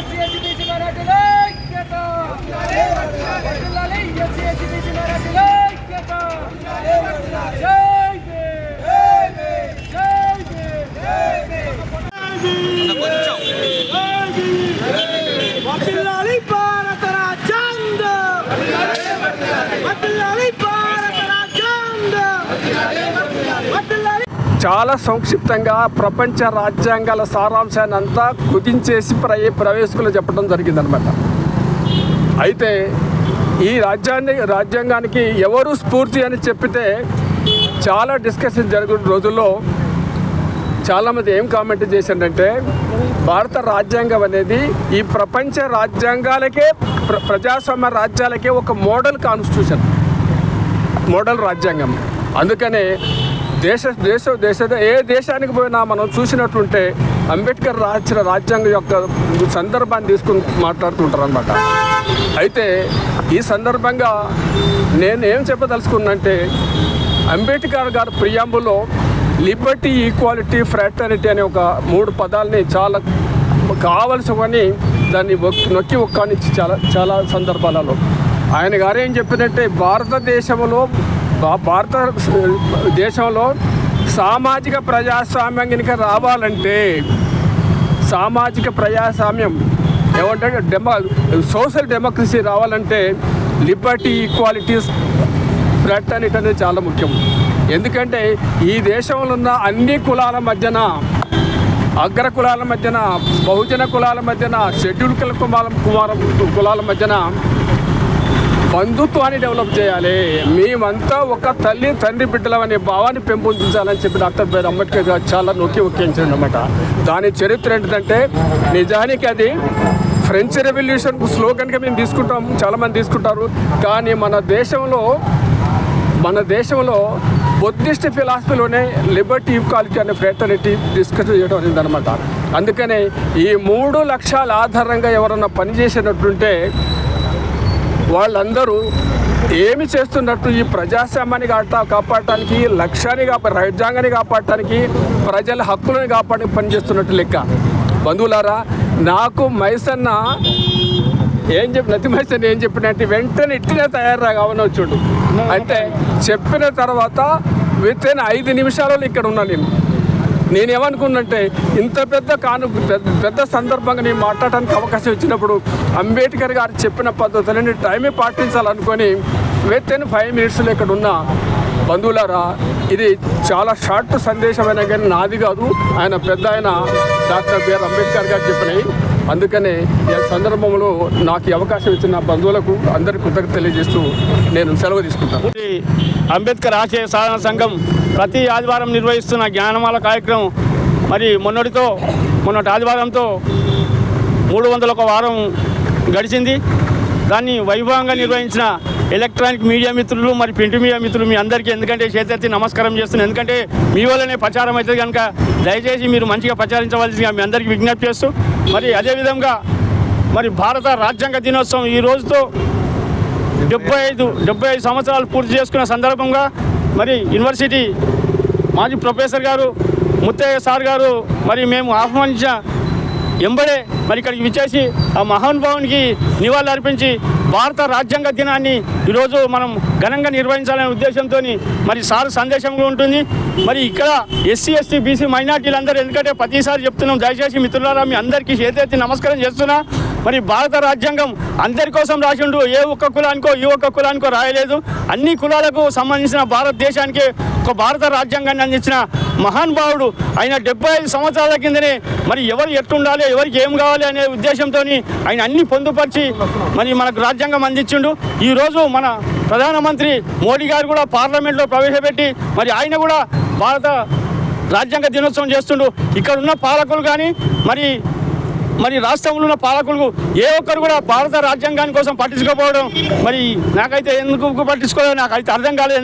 SC ST BC మైనార్టీల ఐక్యత! చాలా సంక్షిప్తంగా ప్రపంచ రాజ్యాంగాల సారాంశాన్ని అంతా కుదించేసి ప్ర ప్రవేశకులు చెప్పడం జరిగిందనమాట అయితే ఈ రాజ్యాన్ని రాజ్యాంగానికి ఎవరు స్ఫూర్తి అని చెప్పితే చాలా డిస్కషన్ జరిగిన రోజుల్లో చాలామంది ఏం కామెంట్ చేశారంటే భారత రాజ్యాంగం అనేది ఈ ప్రపంచ రాజ్యాంగాలకే ప్ర ప్రజాస్వామ్య రాజ్యాలకే ఒక మోడల్ కాన్స్టిట్యూషన్ మోడల్ రాజ్యాంగం. అందుకనే దేశ దేశ దేశ ఏ దేశానికి పోయినా మనం చూసినట్టుంటే అంబేద్కర్ రాసిన రాజ్యాంగం యొక్క సందర్భాన్ని తీసుకుని మాట్లాడుతుంటారు అనమాట అయితే ఈ సందర్భంగా నేను ఏం చెప్పదలుచుకున్నంటే అంబేద్కర్ గారి ప్రియాంబులో లిబర్టీ ఈక్వాలిటీ ఫ్రాటర్నిటీ అనే ఒక మూడు పదాలని చాలా కావలసివని దాన్ని నొక్కి ఒక్కానిచ్చి చాలా చాలా సందర్భాలలో. ఆయన గారు ఏం చెప్పినట్టే భారతదేశంలో భారత దేశంలో సామాజిక ప్రజాస్వామ్యం కనుక రావాలంటే సామాజిక ప్రజాస్వామ్యం ఏమంటే డెమో సోషల్ డెమోక్రసీ రావాలంటే లిబర్టీ ఈక్వాలిటీస్ ఫ్రాటర్నిటీ అనేది చాలా ముఖ్యం. ఎందుకంటే ఈ దేశంలో ఉన్న అన్ని కులాల మధ్యన అగ్ర కులాల మధ్యన బహుజన కులాల మధ్యన షెడ్యూల్ కుల కుమారం కుమార కులాల మధ్యన బంధుత్వాన్ని డెవలప్ చేయాలి. మేమంతా ఒక తల్లి తండ్రి బిడ్డలం అనే భావాన్ని పెంపొందించాలని చెప్పి డాక్టర్ బిఆర్ అంబేద్కర్ గారు చాలా నొక్కి ఒక్కించాడు అనమాట దాని చరిత్ర ఏంటంటే నిజానికి అది ఫ్రెంచ్ రెవల్యూషన్ స్లోగన్గా మేము తీసుకుంటాం చాలామంది తీసుకుంటారు. కానీ మన దేశంలో మన దేశంలో బుద్ధిస్ట్ ఫిలాసఫీలోనే లిబర్టీ ఈక్వాలిటీ అనే ఫ్రేటర్నిటీ డిస్కస్ చేయడం అనేది అనమాట అందుకనే ఈ మూడు లక్ష్యాల ఆధారంగా ఎవరన్నా పనిచేసినట్టుంటే వాళ్ళందరూ ఏమి చేస్తున్నట్టు ఈ ప్రజాస్వామ్యాన్ని కాపా కాపాడటానికి లక్ష్యాన్ని కాపా రాజ్యాంగాన్ని కాపాడటానికి ప్రజల హక్కులను కాపాడడానికి పనిచేస్తున్నట్టు లెక్క. బంధువులారా నాకు మైసన్న ఏం చెప్పి నతి మైసన్న ఏం చెప్పినట్టు వెంటనే ఇట్టినే తయారు కావని వచ్చాడు అంటే చెప్పిన తర్వాత విత్ ఇన్ ఐదు నిమిషాలలో ఇక్కడ ఉన్నా నేను. నేనేమనుకున్నంటే ఇంత పెద్ద కాను పెద్ద పెద్ద సందర్భంగా నేను మాట్లాడడానికి అవకాశం ఇచ్చినప్పుడు అంబేద్కర్ గారు చెప్పిన పద్ధతులని టైమే పాటించాలనుకొని విత్ ఇన్ ఫైవ్ మినిట్స్లో ఇక్కడ ఉన్న బంధువులారా ఇది చాలా షార్ట్ సందేశమైన కానీ నాది కాదు. ఆయన పెద్ద ఆయన డాక్టర్ బిఆర్ అంబేద్కర్ గారు చెప్పినాయి అందుకనే ఈ సందర్భంలో నాకు అవకాశం ఇచ్చిన బంధువులకు అందరికీ కృతజ్ఞత తెలియజేస్తూ నేను సెలవు తీసుకుంటాను. అంబేద్కర్ ఆశయ సాధన సంఘం ప్రతి ఆదివారం నిర్వహిస్తున్న జ్ఞానమాల కార్యక్రమం మరి మొన్నటితో మొన్నటి ఆదివారంతో మూడు వందల ఒక వారం గడిచింది. దాన్ని వైభవంగా నిర్వహించిన ఎలక్ట్రానిక్ మీడియా మిత్రులు మరి ప్రింట్ మీడియా మిత్రులు మీ అందరికీ ఎందుకంటే చేతెత్తి నమస్కారం చేస్తున్నాను. ఎందుకంటే మీ వల్లనే ప్రచారం అవుతుంది కనుక దయచేసి మీరు మంచిగా ప్రచారించవలసిందిగా మీ అందరికీ విజ్ఞప్తి చేస్తూ మరి అదేవిధంగా మరి భారత రాజ్యాంగ దినోత్సవం ఈ రోజుతో డెబ్బై ఐదు డెబ్బై ఐదు సంవత్సరాలు పూర్తి చేసుకున్న సందర్భంగా మరి యూనివర్సిటీ మాజీ ప్రొఫెసర్ గారు ముత్తయ్య సార్ గారు మరి మేము ఆహ్వానించిన ఎంబడే మరి ఇక్కడికి విచ్చేసి ఆ మహానుభావునికి నివాళులు అర్పించి భారత రాజ్యాంగ దినాన్ని ఈరోజు మనం ఘనంగా నిర్వహించాలనే ఉద్దేశంతో మరి సార్ సందేశం కూడా ఉంటుంది. మరి ఇక్కడ ఎస్సీ ఎస్టీ బీసీ మైనార్టీలందరూ ఎందుకంటే ప్రతిసారి చెప్తున్నాం. దయచేసి మిత్రులారా మీ అందరికీ చేతెత్తి నమస్కారం చేస్తున్నా. మరి భారత రాజ్యాంగం అందరి కోసం రాసిండు ఏ ఒక్క కులానికో ఈ ఒక్క కులానికో రాయలేదు. అన్ని కులాలకు సంబంధించిన భారతదేశానికి ఒక భారత రాజ్యాంగాన్ని అందించిన మహానుభావుడు ఆయన డెబ్బై ఐదు సంవత్సరాల కిందనే మరి ఎవరు ఎట్టుండాలి ఎవరికి ఏం కావాలి అనే ఉద్దేశంతో ఆయన అన్ని పొందుపరిచి మరి మనకు రాజ్యాంగం అందించిండు. ఈరోజు మన ప్రధానమంత్రి మోడీ గారు కూడా పార్లమెంట్లో ప్రవేశపెట్టి మరి ఆయన కూడా భారత రాజ్యాంగ దినోత్సవం చేస్తుండు. ఇక్కడ ఉన్న పాలకులు కానీ మరి మరి రాష్ట్రంలో ఉన్న పాలకులకు ఏ ఒక్కరు కూడా భారత రాజ్యాంగాన్ని కోసం పట్టించుకోకపోవడం మరి నాకైతే ఎందుకు పట్టించుకోలేదు నాకైతే అర్థం కాలేదు.